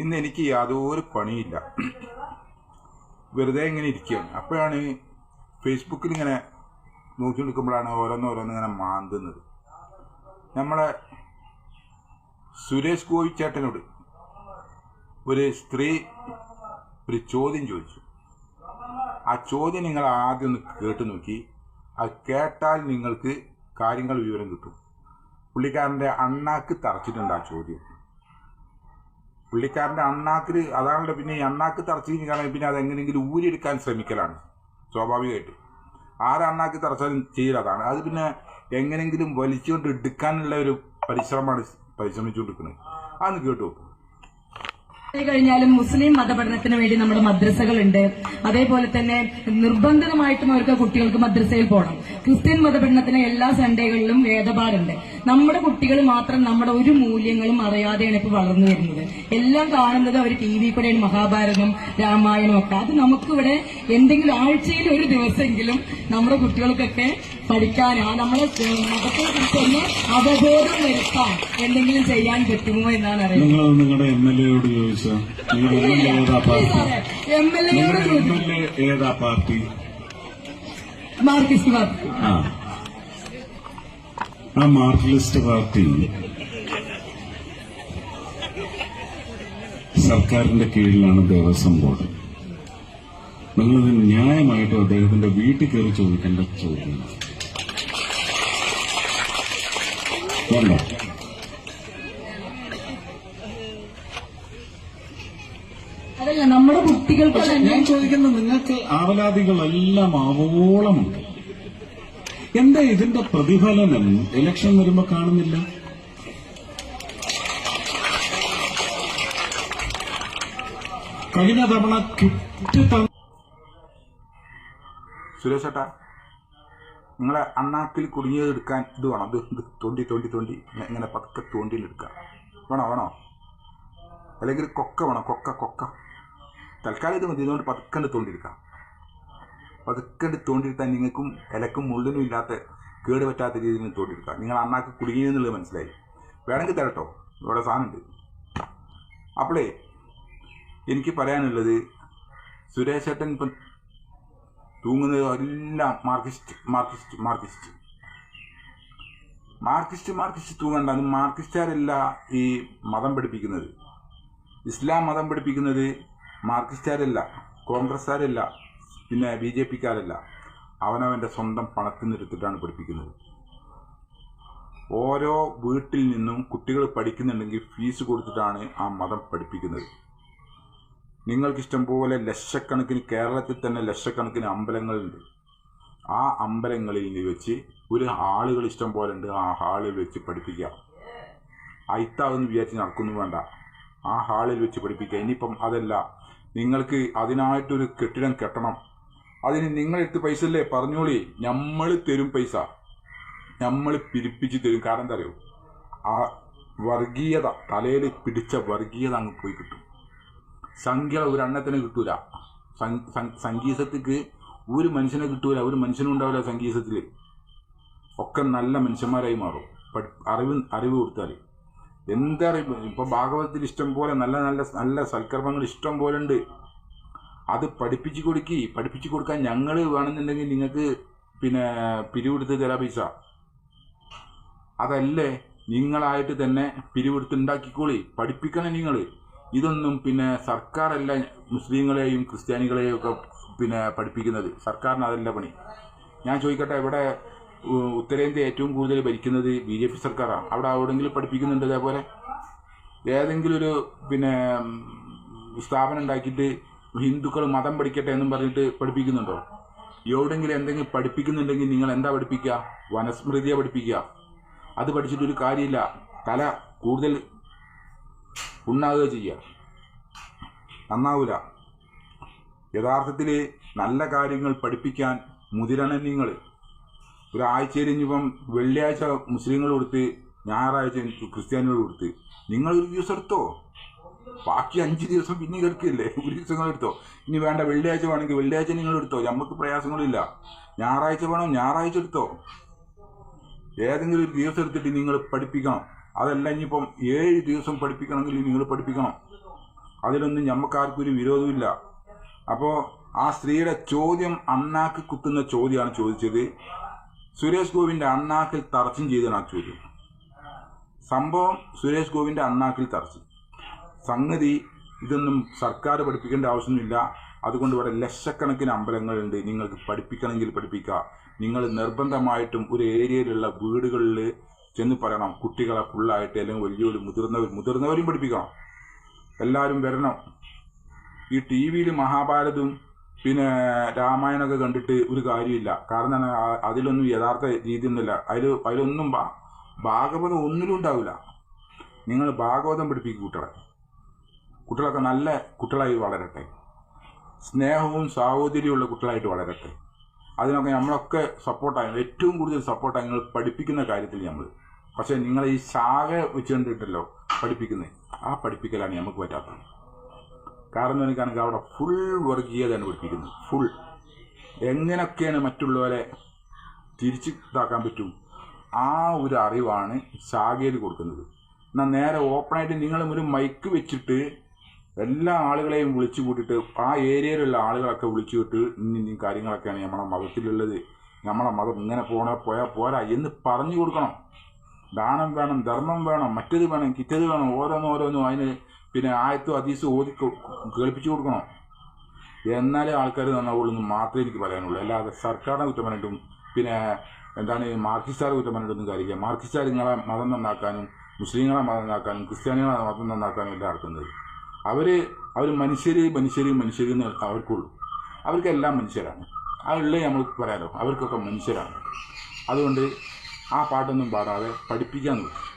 ഇന്ന് എനിക്ക് യാതൊരു പണിയില്ല. വെറുതെ ഇങ്ങനെ ഇരിക്കുകയാണ്. അപ്പോഴാണ് ഫേസ്ബുക്കിൽ ഇങ്ങനെ നോക്കിയെടുക്കുമ്പോഴാണ് ഓരോന്നോരോന്ന് ഇങ്ങനെ മാന്തുന്നത്. നമ്മളെ സുരേഷ് ഗോപി ചേട്ടനോട് ഒരു സ്ത്രീ ഒരു ചോദ്യം ചോദിച്ചു. ആ ചോദ്യം നിങ്ങൾ ആദ്യം ഒന്ന് കേട്ടു നോക്കി. അത് കേട്ടാൽ നിങ്ങൾക്ക് കാര്യങ്ങൾ വിവരം കിട്ടും. പുള്ളിക്കാരന്റെ അണ്ണാക്ക് തറച്ചിട്ടുണ്ട് ആ ചോദ്യം. പുള്ളിക്കാരന്റെ അണ്ണാക്കിൽ അതാണല്ലോ പിന്നെ ഈ അണ്ണാക്ക് തറച്ചു കാരണം പിന്നെ അത് എങ്ങനെയെങ്കിലും ഊരിയെടുക്കാൻ ശ്രമിക്കലാണ്. സ്വാഭാവികമായിട്ട്. ആരെ അണ്ണാക്കി തറച്ചാലും ചെയ്യില്ല അതാണ്. അത് പിന്നെ എങ്ങനെയെങ്കിലും വലിച്ചുകൊണ്ട് എടുക്കാനുള്ള ഒരു പരിശ്രമമാണ് പരിശ്രമിച്ചുകൊണ്ടിരിക്കുന്നത്. അതൊന്ന് കേട്ടു നോക്കൂ. കഴിഞ്ഞാലും മുസ്ലിം മതപഠനത്തിന് വേണ്ടി നമ്മുടെ മദ്രസകളുണ്ട്. അതേപോലെ തന്നെ നിർബന്ധിതമായിട്ടും അവർക്ക് കുട്ടികൾക്ക് മദ്രസയിൽ പോകണം ക്രിസ്ത്യൻ മതപഠനത്തിന് എല്ലാ സൺഡേകളിലും വേദപാടുണ്ട്. നമ്മുടെ കുട്ടികൾ മാത്രം നമ്മുടെ ഒരു മൂല്യങ്ങളും അറിയാതെയാണ് ഇപ്പൊ വളർന്നു വരുന്നത്. എല്ലാം കാണുന്നത് അവർ ടി വി കൂടെയാണ് മഹാഭാരതം രാമായണം ഒക്കെ അത് നമുക്കിവിടെ എന്തെങ്കിലും ആഴ്ചയിൽ ഒരു ദിവസമെങ്കിലും നമ്മുടെ കുട്ടികൾക്കൊക്കെ പഠിക്കാൻ ആ നമ്മളെ മതത്തെ കുറിച്ചൊന്ന് അവബോധം വരുത്താൻ എന്തെങ്കിലും ചെയ്യാൻ പറ്റുമോ എന്നാണ് അറിയുന്നത്. നിങ്ങൾ നിങ്ങളുടെ എം എൽ എയോട് ചോദിച്ചോ? എം എൽ എയോട് ഏതാ പാർട്ടി? Marxist party? ആ. Marxist party. സർക്കാരിന്റെ കീഴിലാണ് ദേവസ്വം ബോർഡ്. നിങ്ങളിത് ന്യായമായിട്ടും അദ്ദേഹത്തിന്റെ വീട്ടിൽ കയറി ചോദിക്കേണ്ട ചോദ്യമാണ്. വേണ്ട അതല്ല നമ്മുടെ കുട്ടികൾക്ക് ഞാൻ ചോദിക്കുന്നത് നിങ്ങൾക്ക് ആവലാതികളെല്ലാം ആവോളമുണ്ട് എന്താ ഇതിന്റെ പ്രതിഫലനം? ഇലക്ഷൻ വരുമ്പോ കാണുന്നില്ല. കഴിഞ്ഞ തവണ കിറ്റ് തന്ന സുരേഷ് നിങ്ങളെ അണ്ണാക്കിൽ കുടുങ്ങിയത് എടുക്കാൻ ഇത് വേണം. ഇത് ഇത് തോണ്ടി തോണ്ടി തോണ്ടി ഇങ്ങനെ- പതുക്കെ തോണ്ടിയിലെടുക്കാം വേണോ വേണോ? അല്ലെങ്കിൽ കൊക്ക വേണം? കൊക്ക കൊക്ക. തൽക്കാലം ഇത് മതി. ഇതുകൊണ്ട് പതുക്കണ്ട് തോണ്ടിയെടുക്കാം പതുക്കണ്ട് തോണ്ടിയെടുത്താൽ നിങ്ങൾക്കും ഇലക്കും മുള്ളിനും ഇല്ലാത്ത കേട് പറ്റാത്ത രീതിയിൽ തോണ്ടിയെടുക്കാം നിങ്ങൾ അണ്ണാക്ക് കുടുങ്ങിയെന്നുള്ളത് മനസ്സിലായി. വേണമെങ്കിൽ തരട്ടോ. ഇവിടെ സാധനമുണ്ട്. അപ്പോളേ എനിക്ക് പറയാനുള്ളത് സുരേഷ് ഏട്ടൻ ഇപ്പം തൂങ്ങുന്നത് എല്ലാം Marxist Marxist Marxist. Marxist Marxist തൂങ്ങണ്ട. അത് മാർക്സിസ്റ്റുകാരല്ല ഈ മതം പഠിപ്പിക്കുന്നത്. ഇസ്ലാം മതം പഠിപ്പിക്കുന്നത് മാർക്സിസ്റ്റുകാരല്ല കോൺഗ്രസ്സുകാരല്ല പിന്നെ ബി ജെ പിക്കാരല്ല. അവനവന്റെ സ്വന്തം പണത്തിൽ നിന്നെടുത്തിട്ടാണ് പഠിപ്പിക്കുന്നത്. ഓരോ വീട്ടിൽ നിന്നും കുട്ടികൾ പഠിക്കുന്നുണ്ടെങ്കിൽ ഫീസ് കൊടുത്തിട്ടാണ് ആ മതം പഠിപ്പിക്കുന്നത്. നിങ്ങൾക്കിഷ്ടം പോലെ ലക്ഷക്കണക്കിന് കേരളത്തിൽ തന്നെ ലക്ഷക്കണക്കിന് അമ്പലങ്ങളുണ്ട്. ആ അമ്പലങ്ങളിൽ വെച്ച് ഒരു ആളുകൾ ഇഷ്ടം പോലെ ഉണ്ട്. ആ ഹാളിൽ വെച്ച് പഠിപ്പിക്കാം അയിത്താവെന്ന് വിചാരിച്ച് നടക്കുന്നു വേണ്ട. ആ ഹാളിൽ വെച്ച് പഠിപ്പിക്കുക. ഇനിയിപ്പം അതല്ല. നിങ്ങൾക്ക് അതിനായിട്ടൊരു കെട്ടിടം കെട്ടണം. അതിന് നിങ്ങളെടുത്ത് പൈസ അല്ലേ പറഞ്ഞോളി. നമ്മൾ തരും പൈസ. നമ്മൾ പിരിപ്പിച്ച് തരും. കാരണം എന്താ അറിയോ? ആ വർഗീയത. തലയിൽ പിടിച്ച വർഗീയത അങ്ങ് പോയി കിട്ടും. സംഖ്യ ഒരു എണ്ണത്തിന് കിട്ടൂല. സംഗീതത്തിക്ക് ഒരു മനുഷ്യനെ കിട്ടൂല. ഒരു മനുഷ്യനും ഉണ്ടാവില്ല സംഗീതത്തിൽ ഒക്കെ നല്ല മനുഷ്യന്മാരായി മാറും. അറിവ് അറിവ് കൊടുത്താൽ എന്തറിവ് ഇപ്പോൾ ഭാഗവതത്തിൽ ഇഷ്ടം പോലെ നല്ല നല്ല നല്ല സൽക്കർമ്മങ്ങൾ ഇഷ്ടം പോലെ ഉണ്ട്. അത് പഠിപ്പിച്ചു കൊടുക്കി. പഠിപ്പിച്ചു കൊടുക്കാൻ ഞങ്ങൾ വേണമെന്നുണ്ടെങ്കിൽ നിങ്ങൾക്ക് പിന്നെ പിരിവെടുത്ത് തരാ പൈസ. അതല്ലേ നിങ്ങളായിട്ട് തന്നെ പിരിവെടുത്ത് ഉണ്ടാക്കിക്കോളി. പഠിപ്പിക്കണം നിങ്ങൾ ഇതൊന്നും പിന്നെ സർക്കാരല്ല മുസ്ലിങ്ങളെയും ക്രിസ്ത്യാനികളെയും ഒക്കെ പിന്നെ പഠിപ്പിക്കുന്നത്. സർക്കാരിന് അതല്ല പണി. ഞാൻ ചോദിക്കട്ടെ ഇവിടെ ഉത്തരേന്ത്യ ഏറ്റവും കൂടുതൽ ഭരിക്കുന്നത് ബി ജെ പി സർക്കാരാണ്. അവിടെ എവിടെയെങ്കിലും പഠിപ്പിക്കുന്നുണ്ട് അതേപോലെ ഏതെങ്കിലും ഒരു പിന്നെ സ്ഥാപനം ഉണ്ടാക്കിയിട്ട് ഹിന്ദുക്കൾ മതം പഠിക്കട്ടെ എന്നും പറഞ്ഞിട്ട് പഠിപ്പിക്കുന്നുണ്ടോ? എവിടെയെങ്കിലും എന്തെങ്കിലും പഠിപ്പിക്കുന്നുണ്ടെങ്കിൽ നിങ്ങൾ എന്താ പഠിപ്പിക്കുക? വനസ്മൃതിയെ പഠിപ്പിക്കുക. അത് പഠിച്ചിട്ടൊരു കാര്യമില്ല. തല കൂടുതൽ ഉണ്ടാകുക ചെയ്യുക. നന്നാവൂല. യഥാർത്ഥത്തിൽ നല്ല കാര്യങ്ങൾ പഠിപ്പിക്കാൻ മുതിരണം നിങ്ങൾ ഒരാഴ്ചയിൽ ഇനിയിപ്പം വെള്ളിയാഴ്ച മുസ്ലിങ്ങൾ കൊടുത്ത് ഞായറാഴ്ച ക്രിസ്ത്യാനികൾ കൊടുത്ത്. നിങ്ങൾ ഒരു ദിവസം എടുത്തോ? ബാക്കി അഞ്ച് ദിവസം പിന്നെ കിടക്കില്ലേ? ഒരു ദിവസം നിങ്ങൾ എടുത്തോ? ഇനി വേണ്ട വെള്ളിയാഴ്ച വേണമെങ്കിൽ വെള്ളിയാഴ്ച നിങ്ങൾ എടുത്തോ? നമുക്ക് പ്രയാസങ്ങളില്ല. ഞായറാഴ്ച വേണം? ഞായറാഴ്ച എടുത്തോ? ഏതെങ്കിലും ഒരു ദിവസം എടുത്തിട്ട് നിങ്ങൾ പഠിപ്പിക്കണം. അതല്ല ഇനിയിപ്പം ഏഴ് ദിവസം പഠിപ്പിക്കണമെങ്കിൽ നിങ്ങൾ പഠിപ്പിക്കണം. അതിലൊന്നും ഞമ്മക്കാർക്കൊരു വിരോധമില്ല അപ്പോൾ ആ സ്ത്രീയുടെ ചോദ്യം അണ്ണാക്ക് കുത്തുന്ന ചോദ്യമാണ് ചോദിച്ചത്. സുരേഷ് ഗോപിന്റെ അണ്ണാക്കിൽ തറച്ചും ചെയ്താണ് ആ ചോദ്യം. സംഭവം സുരേഷ് ഗോപിന്റെ അണ്ണാക്കിൽ തറച്ചു സംഗതി ഇതൊന്നും സർക്കാർ പഠിപ്പിക്കേണ്ട ആവശ്യമൊന്നുമില്ല. അതുകൊണ്ട് ഇവിടെ ലക്ഷക്കണക്കിന് അമ്പലങ്ങളുണ്ട്. നിങ്ങൾക്ക് പഠിപ്പിക്കണമെങ്കിൽ പഠിപ്പിക്കുക. നിങ്ങൾ നിർബന്ധമായിട്ടും ഒരു ഏരിയയിലുള്ള വീടുകളിൽ ചെന്ന് പറയണം. കുട്ടികളെ ഫുള്ളായിട്ട് അല്ലെങ്കിൽ വലിയൊരു മുതിർന്നവർ മുതിർന്നവരും പഠിപ്പിക്കണം. എല്ലാവരും വരണം. ഈ ടി വിയിൽ മഹാഭാരതവും പിന്നെ രാമായണമൊക്കെ കണ്ടിട്ട് ഒരു കാര്യമില്ല. കാരണം അതിലൊന്നും യഥാർത്ഥ രീതിയൊന്നുമില്ല. അതിൽ അതിലൊന്നും ഭാഗവതം ഒന്നിലും ഉണ്ടാവില്ല. നിങ്ങൾ ഭാഗവതം പഠിപ്പിക്കും കുട്ടികളെ. കുട്ടികളൊക്കെ നല്ല കുട്ടികളായി വളരട്ടെ. സ്നേഹവും സാഹോദര്യമുള്ള കുട്ടികളായിട്ട് വളരട്ടെ. അതിനൊക്കെ നമ്മളൊക്കെ സപ്പോർട്ടായി ഏറ്റവും കൂടുതൽ സപ്പോർട്ടായി നിങ്ങൾ പഠിപ്പിക്കുന്ന കാര്യത്തിൽ നമ്മൾ. പക്ഷേ നിങ്ങൾ ഈ ശാഖ വെച്ചുകൊണ്ടിട്ടല്ലോ പഠിപ്പിക്കുന്നത് ആ പഠിപ്പിക്കലാണ് നമുക്ക് പറ്റാത്തത്. കാരണം എനിക്കാണെങ്കിൽ അവിടെ ഫുൾ വർഗീയതയാണ് പഠിപ്പിക്കുന്നത്. ഫുൾ എങ്ങനെയൊക്കെയാണ് മറ്റുള്ളവരെ തിരിച്ച് ഇതാക്കാൻ പറ്റും? ആ ഒരു അറിവാണ് ശാഖയിൽ കൊടുക്കുന്നത്. എന്നാൽ നേരെ ഓപ്പണായിട്ട് നിങ്ങൾ ഒരു മൈക്ക് വെച്ചിട്ട് എല്ലാ ആളുകളെയും വിളിച്ചു കൂട്ടിയിട്ട് ആ ഏരിയയിലുള്ള ആളുകളൊക്കെ വിളിച്ചു വിട്ട് ഇന്ന കാര്യങ്ങളൊക്കെയാണ് നമ്മളെ മതത്തിലുള്ളത്. നമ്മളെ മതം ഇങ്ങനെ പോണ പോയാൽ പോരാ എന്ന് പറഞ്ഞു കൊടുക്കണം. ദാനം വേണം ധർമ്മം വേണം മറ്റേത് വേണം കിറ്റത് വേണം ഓരോന്നും ഓരോന്നും അതിന് പിന്നെ ആയത്തും അതീസും ഓതി കേൾപ്പിച്ചു കൊടുക്കണം. എന്നാലേ ആൾക്കാർ നന്നാവുള്ളൂ എന്ന് മാത്രമേ എനിക്ക് പറയാനുള്ളൂ. അല്ലാതെ സർക്കാരിനെ കുറ്റം പറഞ്ഞിട്ടും പിന്നെ എന്താണ് മാർക്കിസ്റ്റാർ കുറ്റം പറഞ്ഞിട്ടൊന്നും കാര്യമില്ല. മാർക്കിസ്റ്റാർ നിങ്ങളെ മതം നന്നാക്കാനും മുസ്ലിങ്ങളെ മതം നന്നാക്കാനും ക്രിസ്ത്യാനികളെ മതം നന്നാക്കാനും എല്ലാം നടക്കുന്നത് അവർ അവർ മനുഷ്യർ മനുഷ്യർ മനുഷ്യർ എന്ന് അവർക്കുള്ളൂ. അവർക്കെല്ലാം മനുഷ്യരാണ്. അതുള്ളത് നമ്മൾ പറയാലോ. അവർക്കൊക്കെ മനുഷ്യരാണ്. അതുകൊണ്ട് ആ പാട്ടൊന്നും പാടാതെ പഠിപ്പിക്കാൻ നോക്കും